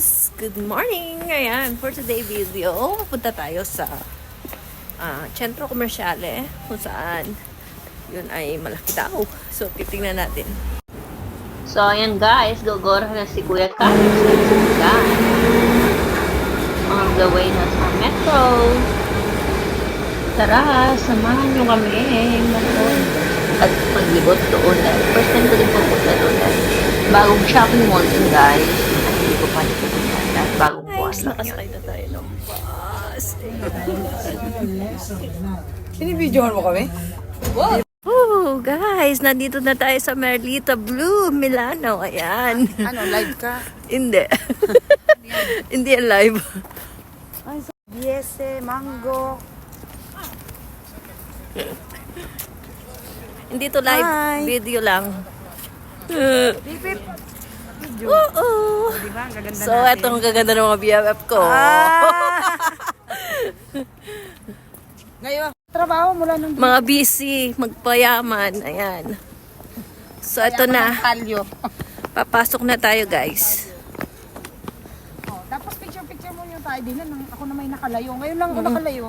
guys! Good morning! Ayan, for today video, punta tayo sa ah, Centro Comerciale kung saan yun ay malaki daw. So, titingnan natin. So, ayan guys, gogora na si Kuya Carlos sa Sudan. On the way na sa metro. Tara, samahan nyo kami. At maglibot doon dahil first time ko din pupunta doon dahil bagong shopping mall din guys. At hindi Guys, lang yun. nakasakay na tayo ng bus. Binibidyohan mo kami? Oh, guys, nandito na tayo sa Merlita Blue, Milano. Ayan. Ano, live ka? Hindi. Hindi yan live. Biese, mango. Hindi to live. Hi. Video lang. Pipip. Oo. Diba? Ang gaganda So, natin. etong gaganda ng mga BFF ko. Ah! Ngayon, trabaho mula nung mga busy, magpayaman. Ayan. So, ito na. kalyo. Papasok na tayo, guys. Oh, tapos picture-picture mo yung tayo. Di na, nang ako na may nakalayo. Ngayon lang ako nakalayo.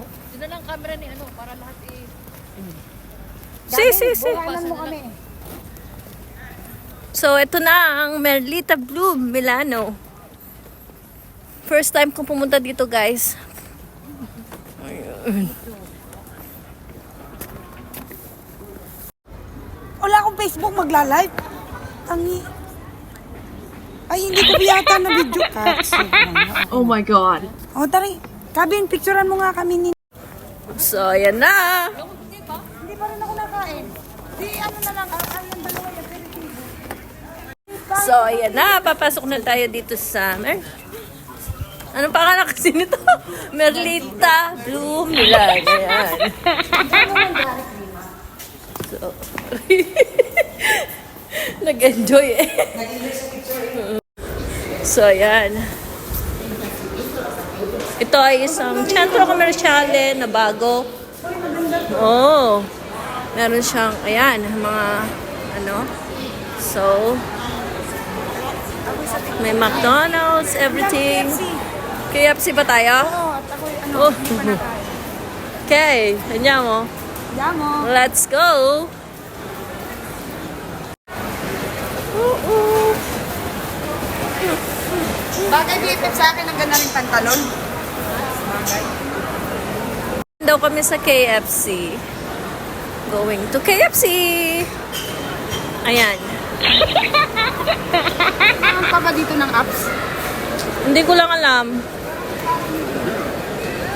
Si, si, si. Buhanan mo kami. So, ito na ang Merlita Blue, Milano. First time kong pumunta dito, guys. Wala akong Facebook magla-live. Tangi. Ay, hindi ko yata na video ka. Oh my God. Oh, tari. Kabin, picturean mo nga kami ni... So, ayan na. Hindi pa rin ako nakain. Di, ano na lang, ang ang yung dalawa yung aperitivo. So, ayan na. Papasok na tayo dito sa Mer... Anong pangalan kasi nito? Merlita Blue Milano. Ayan. So, nag-enjoy eh. So, ayan. Ito ay isang sentro komersyale na bago. Oh. Meron siyang, ayan, mga, ano. So, may McDonald's, everything. KFC ba tayo? Oo, at ako, ano, Oh. hindi pa nakain. Okay, kanya mo. Yamo. Let's go! Bagay BFF sa akin, ang ganda rin pantalon. Daw kami sa KFC. Going to KFC! Ayan. Ano pa ba dito ng apps? Hindi ko lang alam.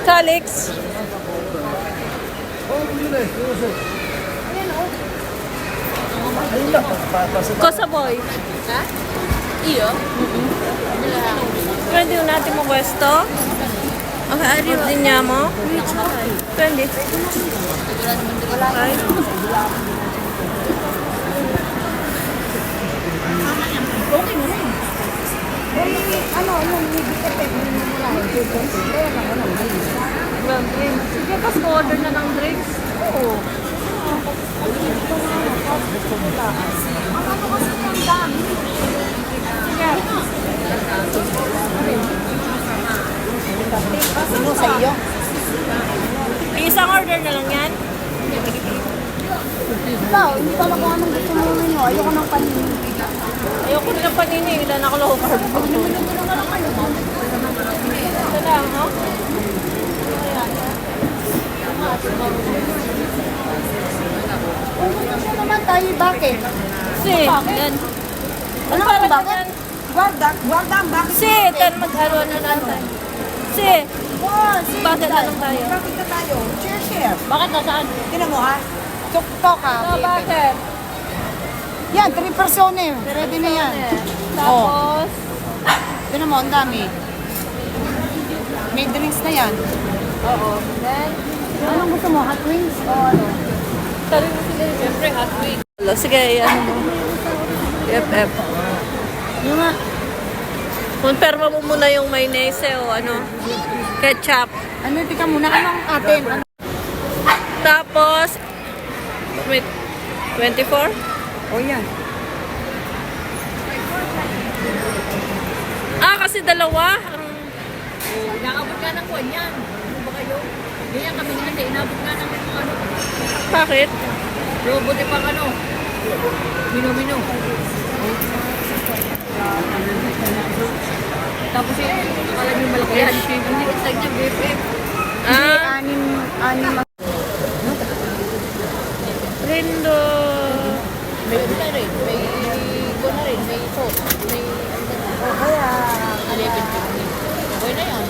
Calix. Kosaboy. Ha? Iyo? Pwede yung natin mo pwesto? Okay, ariw din niya mo? Pwede. Okay. Eh, ano, yung may BFF, hindi mo mula. Kaya lang, ano, Well, drinks. Sige, pas order na ng drinks. Oo. Ang ano kasi ang dami. Sino sa iyo? Isang order na lang yan. Ikaw, hindi pa makuha ng gusto mo menu. Ayoko ng. Ayoko na ng panini. Ilan ako low carb. Ito lang, ha? Kung gusto mo naman tayo, bakit? Si, yan. Ano para ba bakit? Guarda, guarda ang bakit? Si, tan mag-ano na natin. Si, Wow, si Bakit anong tayo? Bakit na tayo? Share, share. bakit nasaan? Tinan mo ha. Tok-tok ha. Ah, bakit? Yan, 3 persone. Ready na yan. Tapos, Tinan mo, ang dami. May drinks na yan. oo. Then, Anong gusto mo? Hot wings o ano? Sabi mo sila, siyempre, hot wing. Sige, ano mo. FF. Yung nga. Konperma mo muna yung mayonnaise o ano, ketchup. Ano, tika muna. Anong atin? Ano? Tapos, wait, 24? O yan. Ah, kasi dalawa. Ang Inaabot nga ng kwan yan. Ano ba kayo? Ganyan kami nga, hindi. Inaabot nga ng mga ano. Bakit? Pero buti pang ano. Mino-mino. Tapos eh, akala niyo malaki yan. Hindi kasi niya, BFF. Ah, Anim, anim. Lindo. May na rin, may ko na rin, may sauce, may O kaya, alipin picnic. Okay na yan.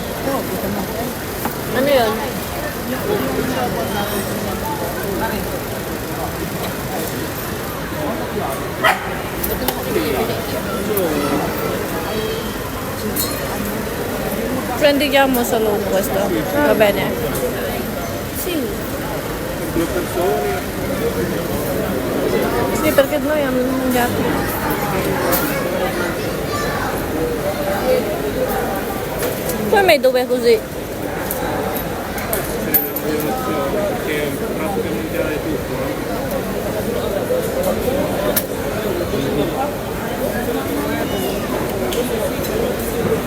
Ano yun? Prendiamo solo questo. Va bene. Sì. Sì, perché noi abbiamo mangiato. Come dove così? Hot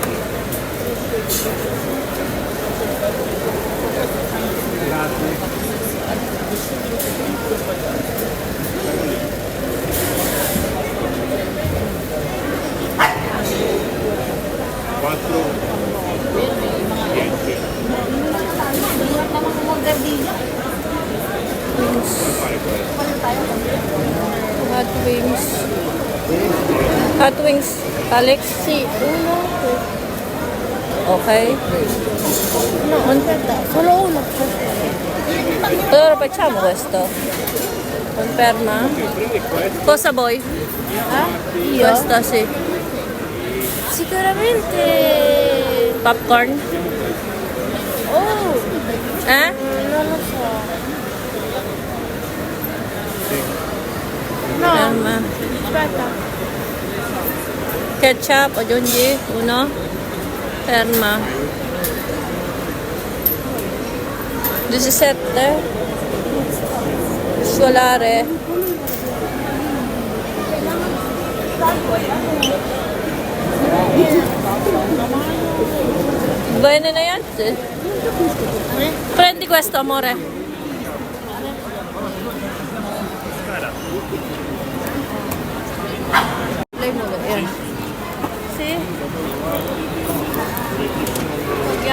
Hot wings. Alex? Sì, uno, Ok. no, aspetta, solo uno. Allora facciamo questo. Conferma? Cosa vuoi? Io? Questo sì. Sicuramente... Popcorn? Oh, Eh? non lo so. No, Ferma. aspetta. Ketchup, aggiungi. Uno. Ferma. 17. Solare. Bene na yan? Prendi questo, amore. Play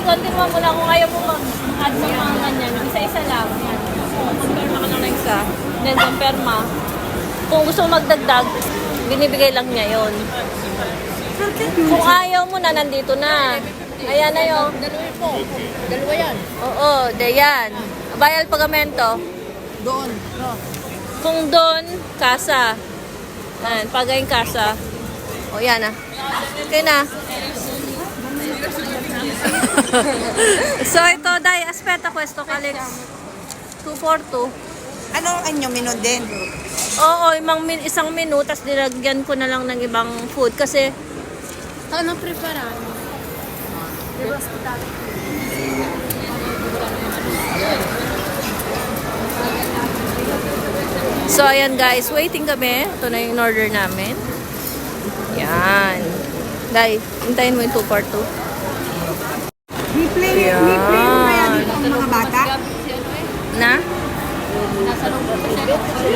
Continue mo lang kung ayaw mo mag-add ng mga ganyan. Isa-isa lang. Yan. Perma ka lang ng isa. Then, then perma. Kung gusto mo magdagdag, binibigay lang niya yon. Kung ayaw mo na, nandito na. Ayan na yun. Dalawa po. Dalawa yan. Oo, de yan. Bayal pagamento. Doon. Kung doon, kasa. Ayan, pagay kasa. O, yan na. Okay na. So, ito, dai, aspetta questo, Alex. 242. Ano ang inyo menu din? Oo, imang min, isang menu, tapos dinagyan ko na lang ng ibang food. Kasi, Ano preparato? so, ayan guys, waiting kami. Ito na yung order namin. Yan. Dai, hintayin mo yung 242. May play, may play mo kaya dito ang mga bata? Na?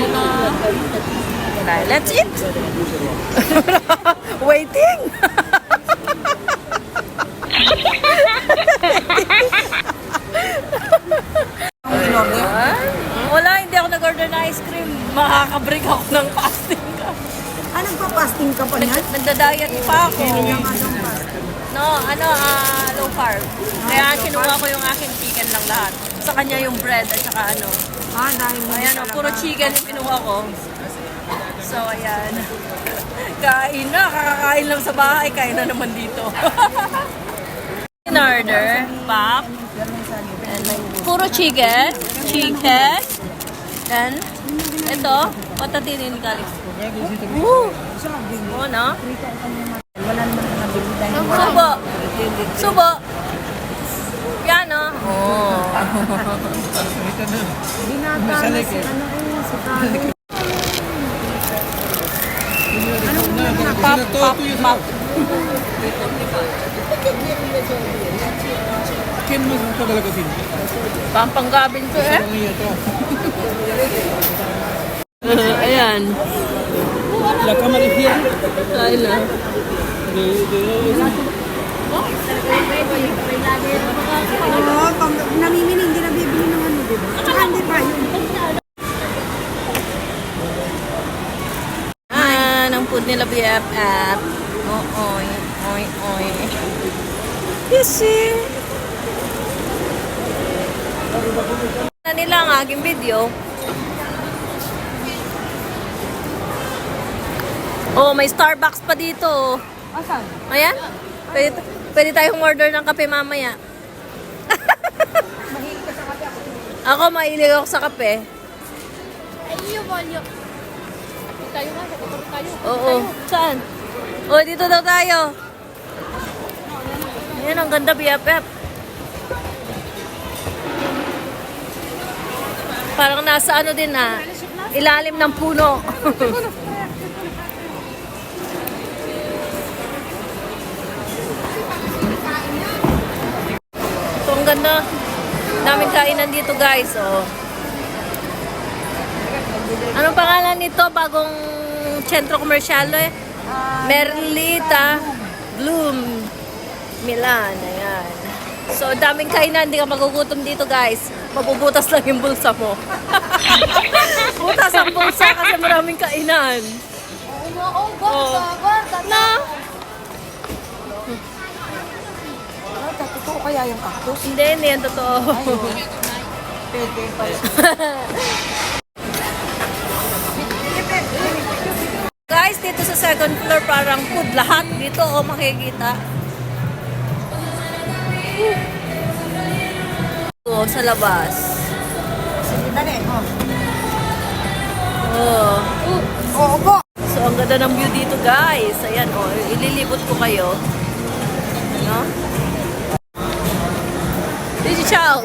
Na... Dai, let's eat! waiting! In-order? Wala, hindi ako nag-order ng ice cream. Makakabreak ako ng fasting ka. Ah, nagpa-fasting ka pa niyan? Nagda-diet pa ako. Kaya nga anong fasting? No, ano, ah, low carb. Kaya kinuha ko yung aking chicken lang lahat. Sa kanya yung bread at saka ano. Ah, dahil Ayan, oh, talaga. puro chicken yung kinuha ko. So, ayan. Kain na, kakakain lang sa bahay, kain na naman dito. In order, pop, and puro chicken, chicken, and ito, patatinin Calix. Woo! Oo, no? Subo. Subo. Yan, no? Oh. Pop, pop, pop. Ken mo sa talaga sin. Pampanggabin ko eh. To. Ayan. La cámara es bien. Kain Oo, pag namimili, hindi na bibili ng ano, di ba? Tsaka hindi pa yun. Ah, ng food nila BFF. Oh, oy, oy, oy. Kasi... Na nila ang aking video. Oh, may Starbucks pa dito. Asan? Ayan. Pwede, pwede tayong order ng kape mamaya. Ako, mahilig ako sa kape. Oo. Saan? Oh, dito daw tayo. Ayan, ang ganda BFF. Parang nasa ano din na, ilalim ng puno. so, ang ganda. Daming kainan dito, guys. Oh. Anong pangalan nito? Bagong sentro komersyal eh? Merlita Bloom Milan. Ayan. So, daming kainan. Hindi ka magugutom dito, guys. Mabubutas lang yung bulsa mo. Butas ang bulsa kasi maraming kainan. Oo. Na? Ah, kaya yung cactus? Hindi, hindi yan totoo. Pwede pala. Guys, dito sa second floor parang food lahat dito oh makikita. Oh, sa labas. Sige, dali. Oh. Oh. Oo po. So, ang ganda ng view dito, guys. Ayan, oh, ililibot ko kayo. No? Chow?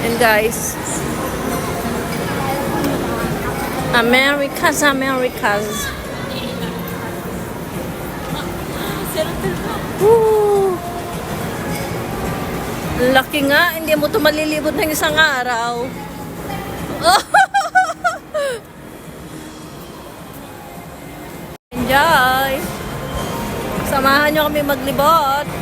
And guys, Americas, Americas. Woo! Laki nga, hindi mo ito malilibot ng isang araw. Enjoy! Samahan nyo kami maglibot.